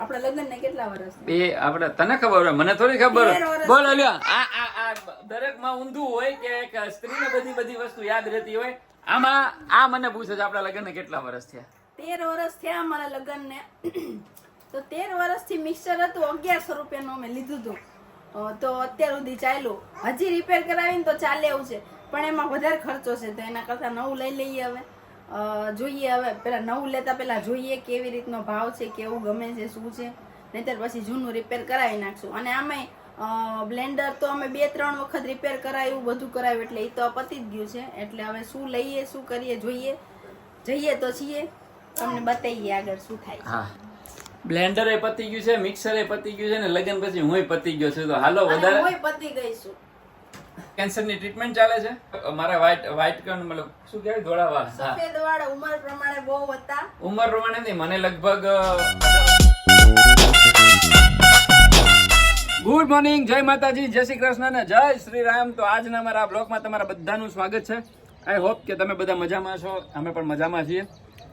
આપણા લગ્ન ને કેટલા વર્ષ આપણે તને ખબર હોય? મને થોડી ખબર તેર હોય વર્ષ. બોલ અલ્યા. આ આ આ દરેકમાં ઊંધું હોય કે એક સ્ત્રીને બધી બધી વસ્તુ યાદ રહેતી હોય. આમાં આ મને પૂછે છે આપણા લગ્ન કેટલા વર્ષ થયા? તેર વર્ષ થયા અમારા લગ્ન ને તો તેર વર્ષથી મિક્સર હતું અગિયારસો રૂપિયાનું અમે લીધું હતું. તો અત્યાર સુધી ચાલ્યું. હજી રિપેર કરાવીને તો ચાલે એવું છે. પણ એમાં વધારે ખર્ચો છે તો એના કરતાં નવું લઈ લઈએ હવે. જોઈએ હવે. પેલા નવું લેતા પેલા જોઈએ કેવી રીતનો ભાવ છે કેવું ગમે છે શું છે. નહીતર પછી જૂનું રિપેર કરાવી નાખશું. અને આમાં બ્લેન્ડર તો અમે બે ત્રણ વખત રિપેર કરાયું બધું કરાયું. એટલે એ તો પતી જ ગયું છે. એટલે હવે શું લઈએ શું કરીએ જોઈએ. જઈએ તો છીએ. તમને બતાવીએ આગળ શું થાય હા. બ્લેન્ડર એ પતી ગયું છે મિક્સર એ પતી ગયું છે ને લગ્ન પછી હું પતી ગયો છું. તો હાલો વધારે પતી ગઈ છું. કેન્સરની ટ્રીટમેન્ટ ચાલે છે? મારા વ્હાઈટ વ્હાઈટ કણ મતલબ શું કહેવાય? ધોળા વાળ સફેદ વાળ ઉંમર પ્રમાણે બહુ હતા. ઉંમર પ્રમાણે નહીં મને લગભગ ગુડ મોર્નિંગ જય માતાજી જય શ્રી કૃષ્ણ અને જય શ્રી રામ. તો આજના મારા બ્લોગમાં તમારા બધાનું સ્વાગત છે. આઈ હોપ કે તમે બધા મજામાં છો અમે પણ મજામાં છીએ.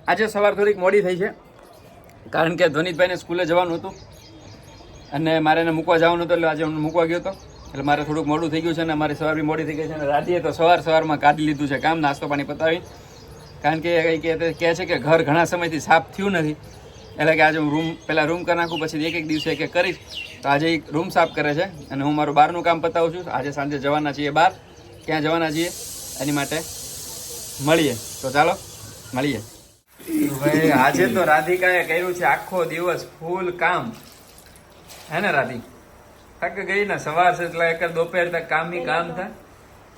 આજે સવાર થોડીક મોડી થઈ છે કારણ કે ધ્વનિતભાઈને સ્કૂલે જવાનું હતું અને મારે એને મૂકવા જવાનું હતું એટલે આજે હું મૂકવા ગયો હતો. એટલે મારે થોડુંક મોડું થઈ ગયું છે અને મારી સવાર બી મોડી થઈ ગઈ છે અને રાધીએ તો સવાર સવારમાં કાઢી લીધું છે કામ, નાસ્તો પાણી પતાવી. કારણ કે કંઈ કહે કહે છે કે ઘર ઘણા સમયથી સાફ થયું નથી. એટલે કે આજે હું રૂમ, પહેલાં રૂમ કરી નાખું, પછી એક એક દિવસે એક એક કરીશ. તો આજે એક રૂમ સાફ કરે છે અને હું મારું બહારનું કામ પતાવું છું. આજે સાંજે જવાના છીએ બહાર. ક્યાં જવાના છીએ? એની માટે મળીએ. તો ચાલો, મળીએ. ભાઈ, આજે તો રાધિકાએ કર્યું છે આખો દિવસ ફૂલ કામ. હે ને, રાધિક? થાક ગઈ ને સવાર છે એટલે એક દોપહેર તક કામની કામ થાય.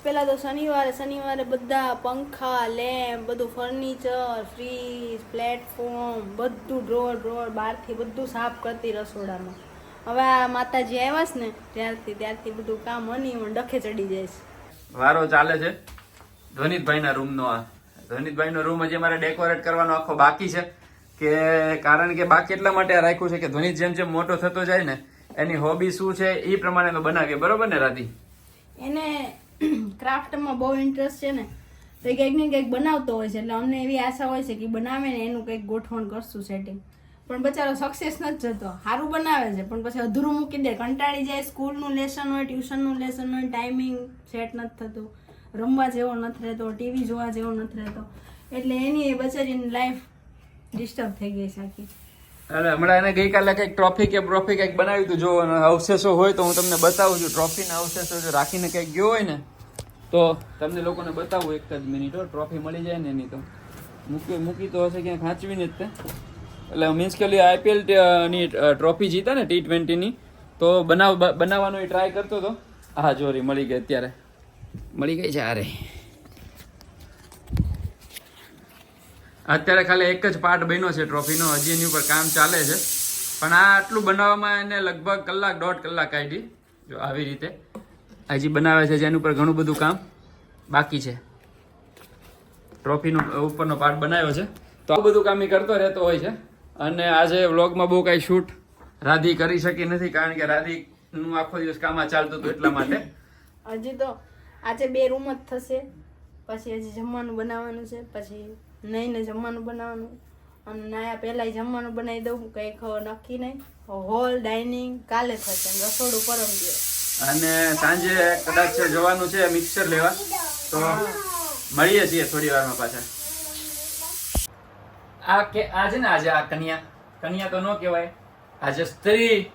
પેલા તો શનિવારે શનિવારે બધા પંખા લેમ્પ બધું ફર્નિચર ફ્રીજ પ્લેટફોર્મ બધું ડ્રોર ડ્રોર બહારથી બધું સાફ કરતી રસોડામાં. હવે આ માતાજી આવ્યા છે ને ત્યારથી ત્યારથી બધું કામ હની ડખે ચડી જાય છે. વારો ચાલે છે. ધ્વનિતભાઈના રૂમનો આ. ધ્વનિતભાઈનો રૂમ હજી મારે ડેકોરેટ કરવાનો આખો બાકી છે. કે કારણ કે બાકી એટલા માટે રાખ્યું છે કે ધ્વનિત જેમ જેમ મોટો થતો જાય ને એની હોબી શું છે એ પ્રમાણે અમે બનાવીએ. બરોબર ને, રાધી? એને ક્રાફ્ટમાં બહુ ઇન્ટરેસ્ટ છે ને, તો કંઈક ને કંઈક બનાવતો હોય છે. એટલે અમને એવી આશા હોય છે કે બનાવે ને એનું કંઈક ગોઠવણ કરશું સેટિંગ પણ બચારો સક્સેસ નથી જતો. સારું બનાવે છે, પણ પછી અધૂરું મૂકી દે. કંટાળી જાય, સ્કૂલનું લેસન હોય ટ્યુશનનું લેસન હોય ટાઈમિંગ સેટ નથી થતું. રમવા જેવો નથી રહેતો ટીવી જોવા જેવો નથી રહેતો. એટલે એની બચારીની લાઈફ ડિસ્ટર્બ થઈ ગઈ છે આખી. અરે, હમણાં એને ગઈકાલે કંઈક ટ્રોફી કે ટ્રોફી કંઈક બનાવ્યું હતું. જો અવશેષો હોય તો હું તમને બતાવું છું. ટ્રોફીના અવશેષો જો રાખીને કંઈક ગયો હોય ને, તો તમને લોકોને બતાવું એક જ મિનિટ હો. ટ્રોફી મળી જાય ને એની તો. મૂકી મૂકી તો હશે ક્યાંક ખાંચવીને જ તે. એટલે મીન્સ કે આઈપીએલની ટ્રોફી જીતા ને ટી ટ્વેન્ટીની તો બનાવ બનાવવાનો એ ટ્રાય કરતો હતો હા જોરી, મળી ગઈ અત્યારે. મળી ગઈ છે અરે અત્યારે ખાલી એક જ પાર્ટ બન્યો છે ટ્રોફીનો હજી એની ઉપર કામ ચાલે છે. પણ આ આટલું બનાવવામાં એને લગભગ કલાક દોઢ કલાક કાઢી. જો આવી રીતે. હજી બનાવે છે જેની ઉપર ઘણું બધું કામ બાકી છે. ટ્રોફીનો ઉપરનો પાર્ટ બનાવ્યો છે. તો આ બધું કામ એ કરતો રહેતો હોય છે. અને આજે વ્લોગમાં બહુ કાંઈ શૂટ રાધી કરી શકી નથી, કારણ કે રાધીનું આખો દિવસ કામ આ ચાલતું હતું એટલા માટે. હજી તો આજે બે રૂમ જ થશે. પછી હજી જમવાનું બનાવવાનું છે, પછી નઈને જમવાનું બનાવવાનું. અને નાયા પહેલાં જમવાનું બનાવી દઉં કંઈક નક્કી નહીં. હોલ ડાઇનિંગ કાલે થશે અને રસોડું પરમ દિવસ. અને સાંજે કદાચ જવાનું છે મિક્સર લેવા તો મળીએ છીએ થોડી વારમાં પાછા. આ કે આ છે ને આજે આ કન્યા કન્યા તો ન કહેવાય. આજે સ્ત્રી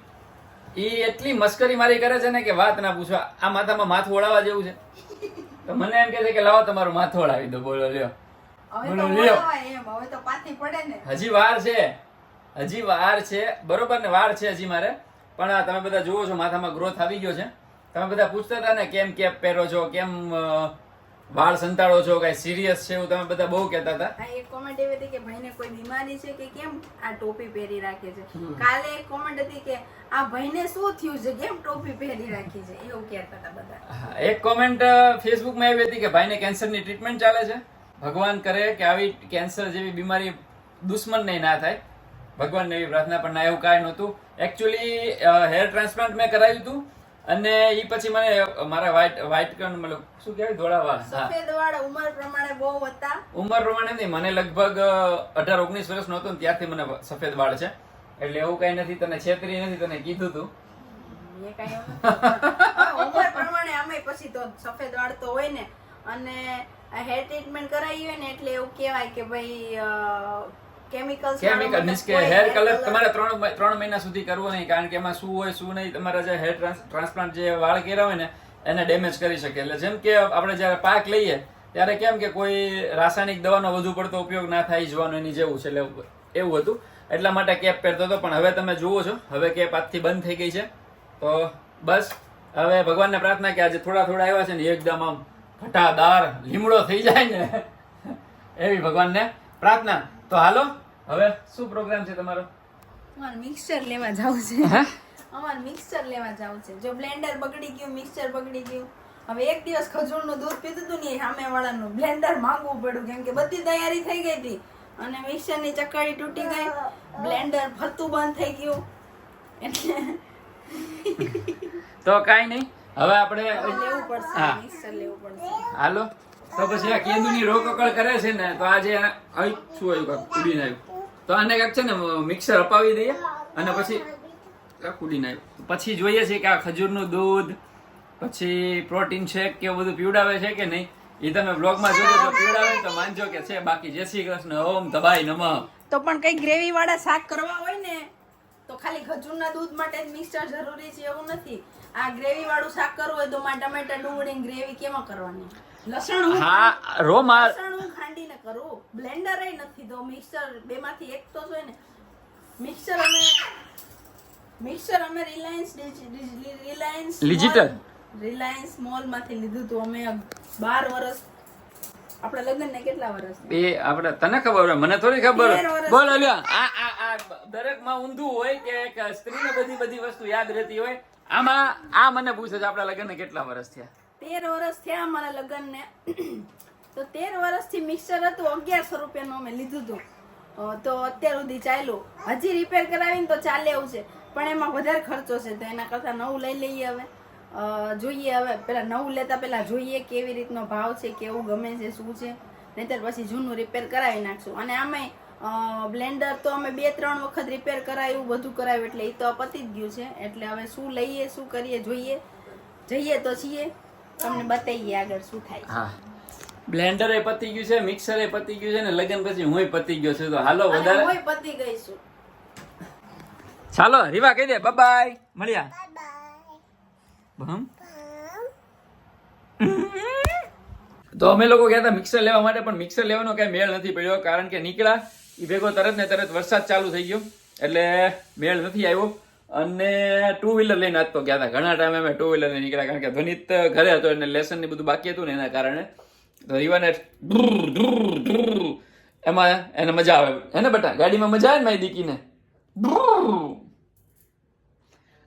એ એટલી મસ્કરી મારી કરે છે ને કે વાત ના પૂછવા આ માથામાં માથું ઓળાવા જેવું છે. તો મને એમ કહે છે કે લાવો તમારું માથું ઓળાવી દો બોલો લ્યો. હજી વાર છે. હજી વાર છે. બરોબર ને? વાર છે હજી મારે. પણ આ તમે બધા જુઓ છો માથામાં ગ્રોથ આવી ગયો છે. તમે બધા પૂછતા હતા ને કેમ કેપ પહેરો છો? કેમ વાળ સંતાડો છો? કઈ સિરિયસ છે એવું તમે બધા બહુ કહેતા હતા. એક કોમેન્ટ એવી હતી કે ભાઈને કોઈ બીમારી છે કે કેમ આ ટોપી પહેરી રાખે છે? કાલે એક કોમેન્ટ હતી કે આ ભાઈને શું થયું છે? કેમ ટોપી પહેરી રાખી છે? એવું કહેતા હતા બધા. એક કોમેન્ટ ફેસબુકમાં એવી હતી કે ભાઈને કેન્સરની ટ્રીટમેન્ટ ચાલે છે. ભગવાન કરે કે આવી કેન્સર જેવી બીમારી દુશ્મનને ના થાય. ભગવાનને એવી પ્રાર્થના પણ ના એવું કાંઈ નહોતું. એકચ્યુઅલી હેર ટ્રાન્સપ્લાન્ટ મેં કરાવ્યું હતું અને એ પછી મને મારા વ્હાઈટ વ્હાઈટ કણ મતલબ શું કહેવાય ધોળા વાળ સફેદ વાળ ઉંમર પ્રમાણે બહુ હતા. ઉંમર પ્રમાણે નહીં મને લગભગ અઢાર ઓગણીસ વર્ષ નહોતો ને ત્યારથી મને સફેદ વાળ છે. એટલે એવું કઈ નથી તને છેતરી નથી તને કીધું તું. એ કાંઈ ઉંમર પ્રમાણે અમે પછી તો સફેદ વાળ તો હોય ને. અને હેર ટ્રીટમેન્ટ કરાવી હોય ને એટલે એવું કહેવાય કે ભાઈ કેમિકલ્સ કેમિકલ મીન્સ કે હેર કલર તમારે ત્રણ ત્રણ મહિના સુધી કરવો નહીં કારણ કે એમાં શું હોય શું નહીં તમારા જે હેર ટ્રાન્સપ્લાન્ટ જે વાળ કેરા હોય ને એને ડેમેજ કરી શકે. એટલે જેમ કે આપણે જ્યારે પાક લઈએ ત્યારે કેમ કે કોઈ રાસાયણિક દવાનો વધુ પડતો ઉપયોગ ના થાય જોવાનું એની જેવું છે એટલે એવું હતું. એટલા માટે કેપ પહેરતો હતો પણ હવે તમે જુઓ છો હવે કેપ આજથી બંધ થઈ ગઈ છે. તો બસ હવે ભગવાનને પ્રાર્થના કે આજે થોડા થોડા આવ્યા છે ને એકદમ આમ ઘટાદાર લીમડો થઈ જાય ને. એવી ભગવાનને પ્રાર્થના. તો હાલો હવે શું પ્રોગ્રામ છે તમારો? અમારે મિક્સચર લેવા જાવું છે. અમારે મિક્સચર લેવા જાવું છે. જો બ્લેન્ડર બગડી ગયું મિક્સચર બગડી ગયું. હવે એક દિવસ ખજૂરનું દૂધ પીધું હતું ને સામે વાળાનું બ્લેન્ડર માંગવું પડ્યું કેમ કે બધી તૈયારી થઈ ગઈ હતી. અને મિક્સરની ચક્કડી તૂટી ગઈ. બ્લેન્ડર ફરતું બંધ થઈ ગયું. એટલે તો કાંઈ નહીં. હવે આપણે હા. હાલો. તો પછી આ કેદુની રોકકળ કરે છે ને તો આજે શું આવ્યું કાંક? ઉડીને આવ્યું. તો આને કાંક છે ને મિક્સર અપાવી દઈએ અને પછી કાંક ઉડીને આવ્યું. પછી જોઈએ છે કે આ ખજૂરનું દૂધ પછી પ્રોટીન શેક કે બધું પીવડાવે છે કે નહીં? એ તમે બ્લોગમાં જોજો તો પીવડાવે તો માનજો કે છે. બાકી જય શ્રી કૃષ્ણ. ઓમ ધબાઈ નમઃ. તો પણ કઈ ગ્રેવી વાળા શાક કરવા હોય ને ખાલી ખજૂરના દૂધ માટે જ મિક્સચર જરૂરી છે એવું નથી. આ ગ્રેવી વાળું શાક કરવું હોય તો માં ટમેટા ડુંગળી ગ્રેવી કેમાં કરવાની? લસણ હું રોમાર લસણ હું ખાંડીને કરું. બ્લેન્ડર નથી તો મિક્સર બેમાંથી એક તો જોઈએ ને. મિક્સર અમે મિક્સર અમે રિલાયન્સ રિલાયન્સ ડિજિટલ રિલાયન્સ મોલમાંથી લીધું તો અમે બાર વર્ષ આપણા લગ્ન ને કેટલા વર્ષ બે આપણે તને ખબર હોય? મને થોડી ખબર. બોલ અલ્યા. આ આ આ દરેકમાં ઊંધું હોય કે સ્ત્રીને બધી બધી વસ્તુ યાદ રહેતી હોય, આમાં આ મને પૂછે છે, આપણા લગ્નને કેટલા વર્ષ થયા? તેર વર્ષ થયા અમારા લગ્ન ને તો તેર વર્ષથી મિક્સર હતું, અગિયારસો રૂપિયાનું અમે લીધું હતું. તો અત્યાર સુધી ચાલ્યું. હજી રિપેર કરાવીને તો ચાલે એવું છે, પણ એમાં વધારે ખર્ચો છે, તો એના કરતાં નવું લઈ લઈએ હવે. જોઈએ હવે. પેલા નવું લેતા પેલા જોઈએ કેવી રીતનો ભાવ છે, કેવું ગમે છે, શું છે. નહીતર પછી જૂનું રિપેર કરાવી નાખશું. અને આમાંય બ્લેન્ડર તો અમે બે ત્રણ વખત રિપેર કરાયું બધું કરાયું એટલે એ તો પતી જ ગયું છે. એટલે હવે શું લઈએ શું કરીએ જોઈએ. જઈએ તો છીએ. તમને બતાવીએ આગળ શું થાય હા. બ્લેન્ડર એ પતી ગયું છે મિક્સર એ પતી ગયું છે ને લગન પછી હું પતી ગયો છું. તો હાલો વધારે. હું પતી ગઈ છું. ચાલો રીવા કહી દે. બાય મળ્યા. બમ તો અમે લોકો ગયા હતા મિક્સર લેવા માટે પણ મિક્સર લેવાનો કઈ મેળ નથી પડ્યો કારણ કે નીકળ્યા એ ભેગો તરત ને તરત વરસાદ ચાલુ થઈ ગયો. એટલે મેળ નથી આવ્યો. અને ટુ વ્હીલર લઈને આજ તો ગયા હતા. ઘણા ટાઈમે અમે ટુ વ્હીલર લઈને નીકળ્યા. કારણ કે ધ્વનિત ઘરે હતો એટલે લેસન ને બધું બાકી હતું ને એના કારણે. તો રીવાને એમાં એને મજા આવે. હે ને બેટા? ગાડીમાં મજા આવે ને મારી દીકીને.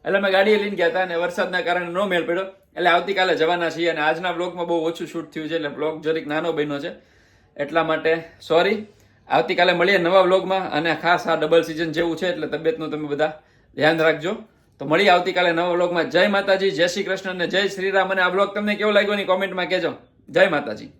એટલે અમે ગાડી લઈને ગયા હતા અને વરસાદના કારણે નો મેળ પડ્યો. એટલે આવતીકાલે જવાના છીએ અને આજના બ્લોગમાં બહુ ઓછું શૂટ થયું છે. એટલે બ્લોગ જરીક નાનો બન્યો છે. એટલા માટે સોરી આવતીકાલે મળીએ નવા બ્લોગમાં અને ખાસ આ ડબલ સિઝન જેવું છે એટલે તબિયતનું તમે બધા ધ્યાન રાખજો. તો મળીએ આવતીકાલે નવા બ્લોગમાં જય માતાજી, જય શ્રી કૃષ્ણ અને જય શ્રી રામ. અને આ બ્લોગ તમને કેવો લાગ્યો ની કોમેન્ટમાં કહેજો. જય માતાજી.